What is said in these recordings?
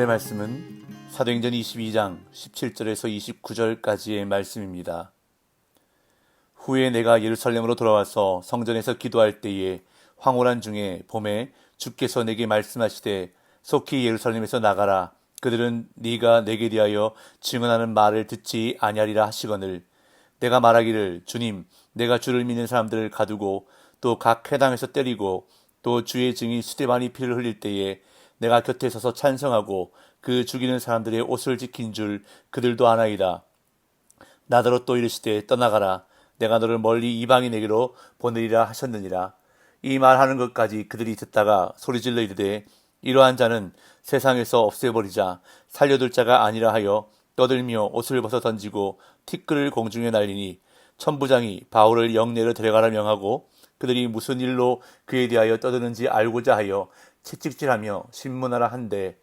오늘의 말씀은 사도행전 22장 17절에서 29절까지의 말씀입니다. 후에 내가 예루살렘으로 돌아와서 성전에서 기도할 때에 황홀한 중에 봄에 주께서 내게 말씀하시되 속히 예루살렘에서 나가라 그들은 네가 내게 대하여 증언하는 말을 듣지 아니하리라 하시거늘 내가 말하기를 주님 내가 주를 믿는 사람들을 가두고 또 각 회당에서 때리고 또 주의 증인 수대반이 피를 흘릴 때에 내가 곁에 서서 찬성하고 그 죽이는 사람들의 옷을 지킨 줄 그들도 아나이다. 나더러 또 이르시되 떠나가라. 내가 너를 멀리 이방인에게로 보내리라 하셨느니라. 이 말하는 것까지 그들이 듣다가 소리질러 이르되 이러한 자는 세상에서 없애버리자 살려둘 자가 아니라 하여 떠들며 옷을 벗어 던지고 티끌을 공중에 날리니 천부장이 바울을 영내로 데려가라 명하고 그들이 무슨 일로 그에 대하여 떠드는지 알고자 하여 채찍질하며 신문하라 한데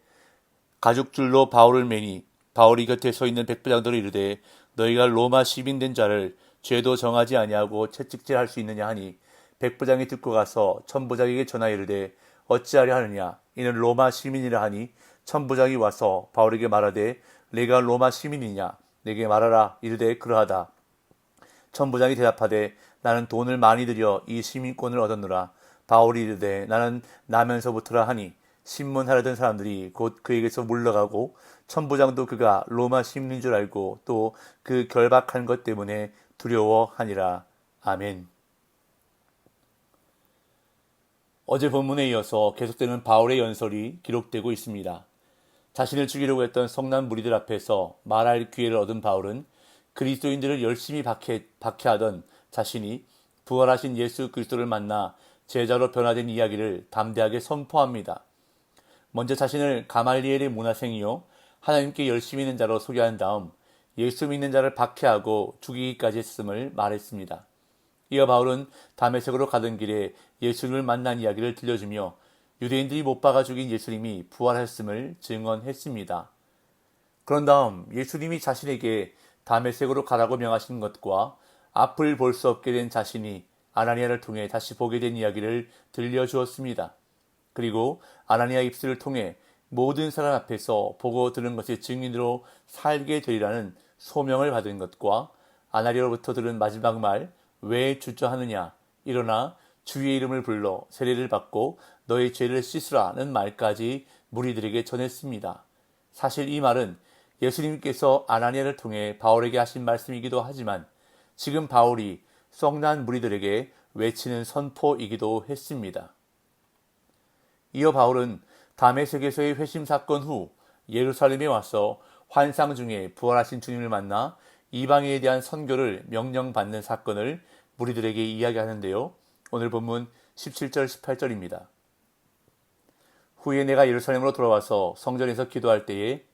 가죽줄로 바울을 매니 바울이 곁에 서 있는 백부장들을 이르되 너희가 로마 시민 된 자를 죄도 정하지 아니하고 채찍질할 수 있느냐 하니 백부장이 듣고 가서 천부장에게 전하 이르되 어찌하려 하느냐? 이는 로마 시민이라 하니 천부장이 와서 바울에게 말하되 내가 로마 시민이냐? 내게 말하라 이르되 그러하다. 천부장이 대답하되 나는 돈을 많이 들여 이 시민권을 얻었노라. 바울이 이르되 나는 나면서부터라 하니 신문하려던 사람들이 곧 그에게서 물러가고 천부장도 그가 로마 시민인 줄 알고 또 그 결박한 것 때문에 두려워하니라. 아멘. 어제 본문에 이어서 계속되는 바울의 연설이 기록되고 있습니다. 자신을 죽이려고 했던 성난 무리들 앞에서 말할 기회를 얻은 바울은 그리스도인들을 열심히 박해, 박해하던 자신이 부활하신 예수 그리스도를 만나 제자로 변화된 이야기를 담대하게 선포합니다. 먼저 자신을 가말리엘의 문화생이요 하나님께 열심히 있는 자로 소개한 다음 예수 믿는 자를 박해하고 죽이기까지 했음을 말했습니다. 이어 바울은 담에색으로 가던 길에 예수님을 만난 이야기를 들려주며 유대인들이 못 박아 죽인 예수님이 부활했음을 증언했습니다. 그런 다음 예수님이 자신에게 담에색으로 가라고 명하신 것과 앞을 볼 수 없게 된 자신이 아나니아를 통해 다시 보게 된 이야기를 들려주었습니다. 그리고 아나니아 입술을 통해 모든 사람 앞에서 보고 들은 것의 증인으로 살게 되리라는 소명을 받은 것과 아나리아로부터 들은 마지막 말 왜 주저하느냐 일어나 주의 이름을 불러 세례를 받고 너의 죄를 씻으라는 말까지 무리들에게 전했습니다. 사실 이 말은 예수님께서 아나니아를 통해 바울에게 하신 말씀이기도 하지만 지금 바울이 썩난 무리들에게 외치는 선포이기도 했습니다. 이어 바울은 담에색에서의 회심 사건 후 예루살렘에 와서 환상 중에 부활하신 주님을 만나 이방인에 대한 선교를 명령받는 사건을 무리들에게 이야기하는데요. 오늘 본문 17절 18절입니다. 후에 내가 예루살렘으로 돌아와서 성전에서 기도할 때에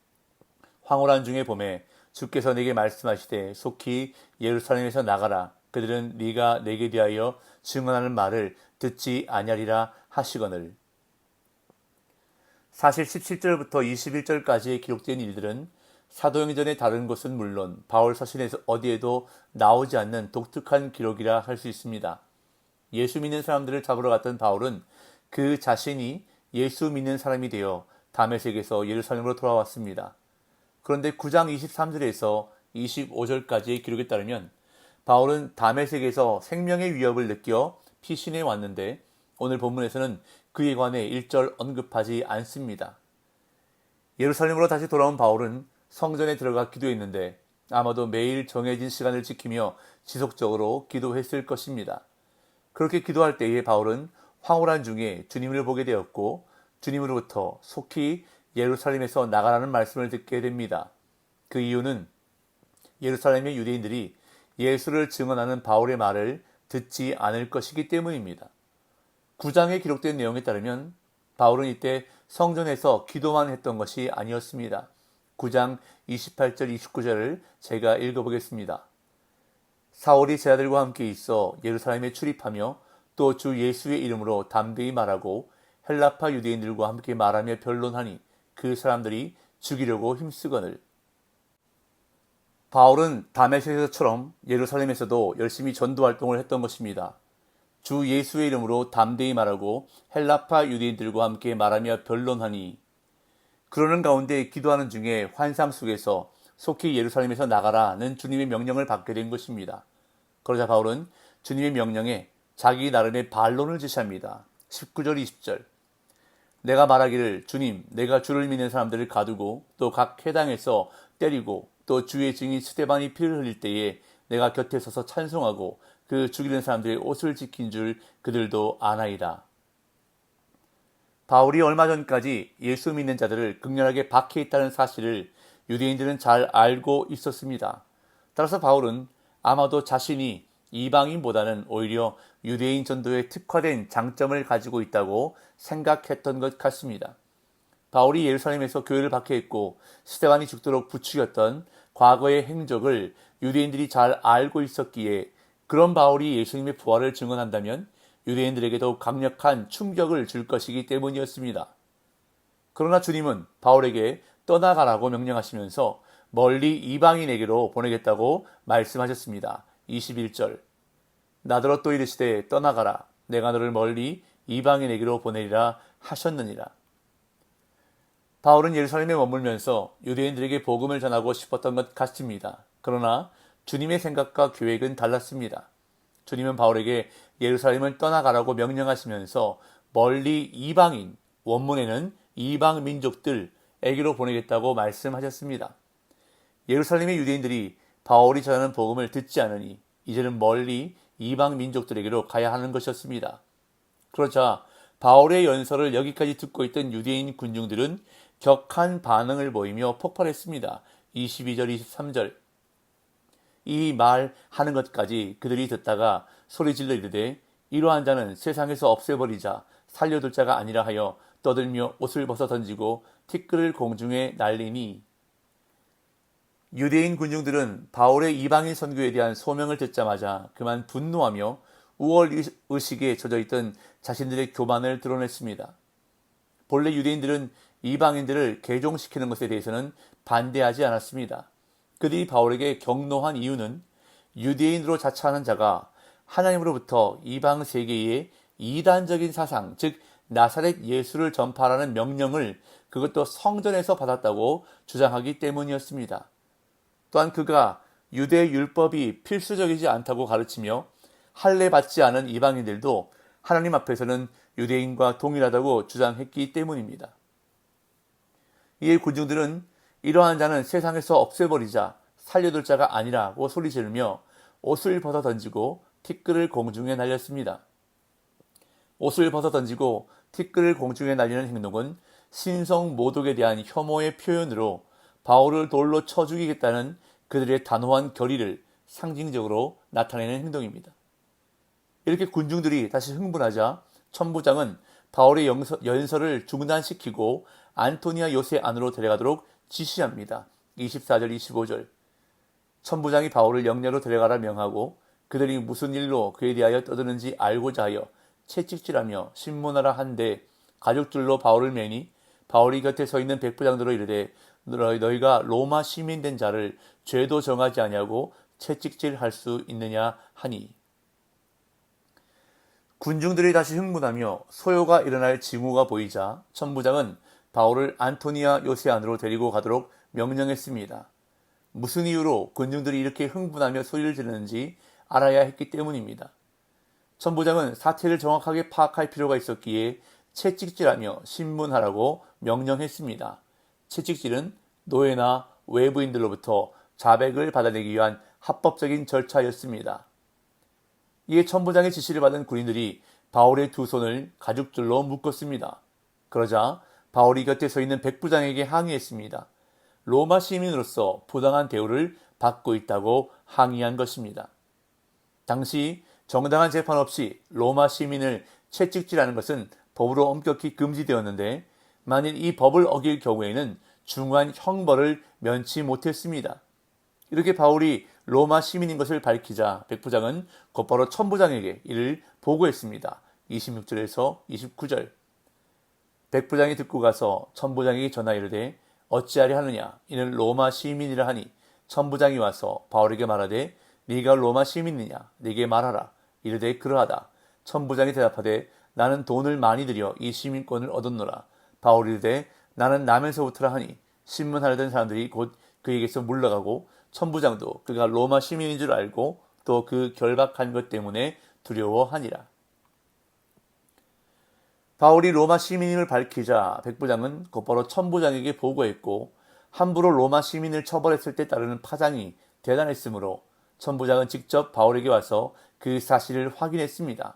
황홀한 중에 봄에 주께서 내게 말씀하시되 속히 예루살렘에서 나가라 그들은 네가 내게 대하여 증언하는 말을 듣지 아니하리라 하시거늘 사실 17절부터 21절까지 기록된 일들은 사도행전의 다른 곳은 물론 바울 서신에서 어디에도 나오지 않는 독특한 기록이라 할 수 있습니다. 예수 믿는 사람들을 잡으러 갔던 바울은 그 자신이 예수 믿는 사람이 되어 담에색에서 예루살렘으로 돌아왔습니다. 그런데 9장 23절에서 25절까지의 기록에 따르면 바울은 담에색에서 생명의 위협을 느껴 피신해 왔는데 오늘 본문에서는 그에 관해 1절 언급하지 않습니다. 예루살렘으로 다시 돌아온 바울은 성전에 들어가 기도했는데 아마도 매일 정해진 시간을 지키며 지속적으로 기도했을 것입니다. 그렇게 기도할 때에 바울은 황홀한 중에 주님을 보게 되었고 주님으로부터 속히 예루살렘에서 나가라는 말씀을 듣게 됩니다. 그 이유는 예루살렘의 유대인들이 예수를 증언하는 바울의 말을 듣지 않을 것이기 때문입니다. 9장에 기록된 내용에 따르면 바울은 이때 성전에서 기도만 했던 것이 아니었습니다. 9장 28절 29절을 제가 읽어보겠습니다. 사울이 제자들과 함께 있어 예루살렘에 출입하며 또 주 예수의 이름으로 담대히 말하고 헬라파 유대인들과 함께 말하며 변론하니 그 사람들이 죽이려고 힘쓰거늘 바울은 다메섹에서처럼 예루살렘에서도 열심히 전도 활동을 했던 것입니다. 주 예수의 이름으로 담대히 말하고 헬라파 유대인들과 함께 말하며 변론하니 그러는 가운데 기도하는 중에 환상 속에서 속히 예루살렘에서 나가라는 주님의 명령을 받게 된 것입니다. 그러자 바울은 주님의 명령에 자기 나름의 반론을 제시합니다. 19절, 20절. 내가 말하기를 주님, 내가 주를 믿는 사람들을 가두고 또 각 해당에서 때리고 또 주의 증인 스테반이 피를 흘릴 때에 내가 곁에 서서 찬송하고 그 죽이는 사람들의 옷을 지킨 줄 그들도 아나이다. 바울이 얼마 전까지 예수 믿는 자들을 극렬하게 박해했다는 사실을 유대인들은 잘 알고 있었습니다. 따라서 바울은 아마도 자신이 이방인보다는 오히려 유대인 전도에 특화된 장점을 가지고 있다고 생각했던 것 같습니다. 바울이 예루살렘에서 교회를 박해했고 스테반이 죽도록 부추겼던 과거의 행적을 유대인들이 잘 알고 있었기에 그런 바울이 예수님의 부활을 증언한다면 유대인들에게도 강력한 충격을 줄 것이기 때문이었습니다. 그러나 주님은 바울에게 떠나가라고 명령하시면서 멀리 이방인에게로 보내겠다고 말씀하셨습니다. 21절. 나더러 또 이르시되 떠나가라. 내가 너를 멀리 이방인에게로 보내리라 하셨느니라. 바울은 예루살렘에 머물면서 유대인들에게 복음을 전하고 싶었던 것 같습니다. 그러나 주님의 생각과 계획은 달랐습니다. 주님은 바울에게 예루살렘을 떠나가라고 명령하시면서 멀리 이방인, 원문에는 이방 민족들에게로 보내겠다고 말씀하셨습니다. 예루살렘의 유대인들이 바울이 전하는 복음을 듣지 않으니 이제는 멀리 이방 민족들에게로 가야 하는 것이었습니다. 그러자 바울의 연설을 여기까지 듣고 있던 유대인 군중들은 격한 반응을 보이며 폭발했습니다. 22절, 23절. 이 말 하는 것까지 그들이 듣다가 소리 질러 이르되 이러한 자는 세상에서 없애버리자 살려둘 자가 아니라 하여 떠들며 옷을 벗어 던지고 티끌을 공중에 날리니 유대인 군중들은 바울의 이방인 선교에 대한 소명을 듣자마자 그만 분노하며 우월 의식에 젖어 있던 자신들의 교만을 드러냈습니다. 본래 유대인들은 이방인들을 개종시키는 것에 대해서는 반대하지 않았습니다. 그들이 바울에게 경노한 이유는 유대인으로 자처하는 자가 하나님으로부터 이방 세계에 이단적인 사상, 즉 나사렛 예수를 전파하라는 명령을 그것도 성전에서 받았다고 주장하기 때문이었습니다. 또한 그가 유대 율법이 필수적이지 않다고 가르치며 할례 받지 않은 이방인들도 하나님 앞에서는 유대인과 동일하다고 주장했기 때문입니다. 이에 군중들은 이러한 자는 세상에서 없애버리자 살려둘 자가 아니라고 소리 지르며 옷을 벗어 던지고 티끌을 공중에 날렸습니다. 옷을 벗어 던지고 티끌을 공중에 날리는 행동은 신성 모독에 대한 혐오의 표현으로 바울을 돌로 쳐 죽이겠다는 그들의 단호한 결의를 상징적으로 나타내는 행동입니다. 이렇게 군중들이 다시 흥분하자 천부장은 바울의 연설을 중단시키고 안토니아 요새 안으로 데려가도록 지시합니다. 24절 25절 천부장이 바울을 영내로 데려가라 명하고 그들이 무슨 일로 그에 대하여 떠드는지 알고자 하여 채찍질하며 신문하라 한데 가족들로 바울을 매니 바울이 곁에 서 있는 백부장들로 이르되 너희가 로마 시민된 자를 죄도 정하지 아니하고 채찍질할 수 있느냐 하니 군중들이 다시 흥분하며 소요가 일어날 징후가 보이자 천부장은 바울을 안토니아 요새 안으로 데리고 가도록 명령했습니다. 무슨 이유로 군중들이 이렇게 흥분하며 소리를 지르는지 알아야 했기 때문입니다. 천부장은 사태를 정확하게 파악할 필요가 있었기에 채찍질하며 신문하라고 명령했습니다. 채찍질은 노예나 외부인들로부터 자백을 받아내기 위한 합법적인 절차였습니다. 이에 천부장의 지시를 받은 군인들이 바울의 두 손을 가죽줄로 묶었습니다. 그러자 바울이 곁에 서 있는 백부장에게 항의했습니다. 로마 시민으로서 부당한 대우를 받고 있다고 항의한 것입니다. 당시 정당한 재판 없이 로마 시민을 채찍질하는 것은 법으로 엄격히 금지되었는데 만일 이 법을 어길 경우에는 중한 형벌을 면치 못했습니다. 이렇게 바울이 로마 시민인 것을 밝히자 백부장은 곧바로 천부장에게 이를 보고했습니다. 26절에서 29절. 백부장이 듣고 가서 천부장에게 전하 이르되 어찌하려 하느냐? 이는 로마 시민이라 하니 천부장이 와서 바울에게 말하되 네가 로마 시민이냐? 네게 말하라. 이르되 그러하다. 천부장이 대답하되 나는 돈을 많이 들여 이 시민권을 얻었노라. 바울이 이르되 나는 나면서부터라 하니 신문하려 던 사람들이 곧 그에게서 물러가고 천부장도 그가 로마 시민인 줄 알고 또 그 결박한 것 때문에 두려워하니라. 바울이 로마 시민임을 밝히자 백부장은 곧바로 천부장에게 보고했고 함부로 로마 시민을 처벌했을 때 따르는 파장이 대단했으므로 천부장은 직접 바울에게 와서 그 사실을 확인했습니다.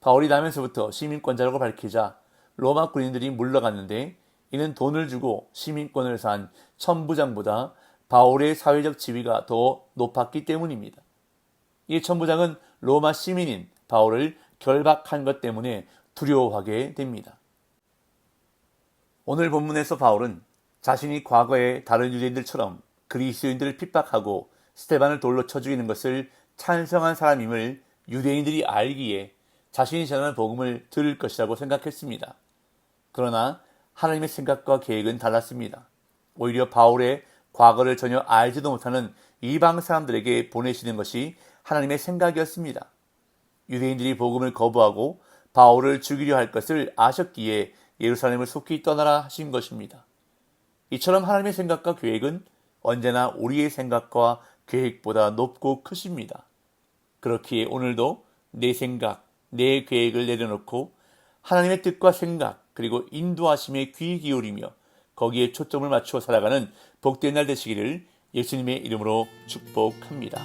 바울이 나면서부터 시민권자라고 밝히자 로마 군인들이 물러갔는데 이는 돈을 주고 시민권을 산 천부장보다 바울의 사회적 지위가 더 높았기 때문입니다. 이 천부장은 로마 시민인 바울을 결박한 것 때문에 두려워하게 됩니다. 오늘 본문에서 바울은 자신이 과거에 다른 유대인들처럼 그리스도인들을 핍박하고 스테반을 돌로 쳐 죽이는 것을 찬성한 사람임을 유대인들이 알기에 자신이 전하는 복음을 들을 것이라고 생각했습니다. 그러나 하나님의 생각과 계획은 달랐습니다. 오히려 바울의 과거를 전혀 알지도 못하는 이방 사람들에게 보내시는 것이 하나님의 생각이었습니다. 유대인들이 복음을 거부하고 바울을 죽이려 할 것을 아셨기에 예루살렘을 속히 떠나라 하신 것입니다. 이처럼 하나님의 생각과 계획은 언제나 우리의 생각과 계획보다 높고 크십니다. 그렇기에 오늘도 내 생각, 내 계획을 내려놓고 하나님의 뜻과 생각, 그리고 인도하심에 귀 기울이며 거기에 초점을 맞추어 살아가는 복된 날 되시기를 예수님의 이름으로 축복합니다.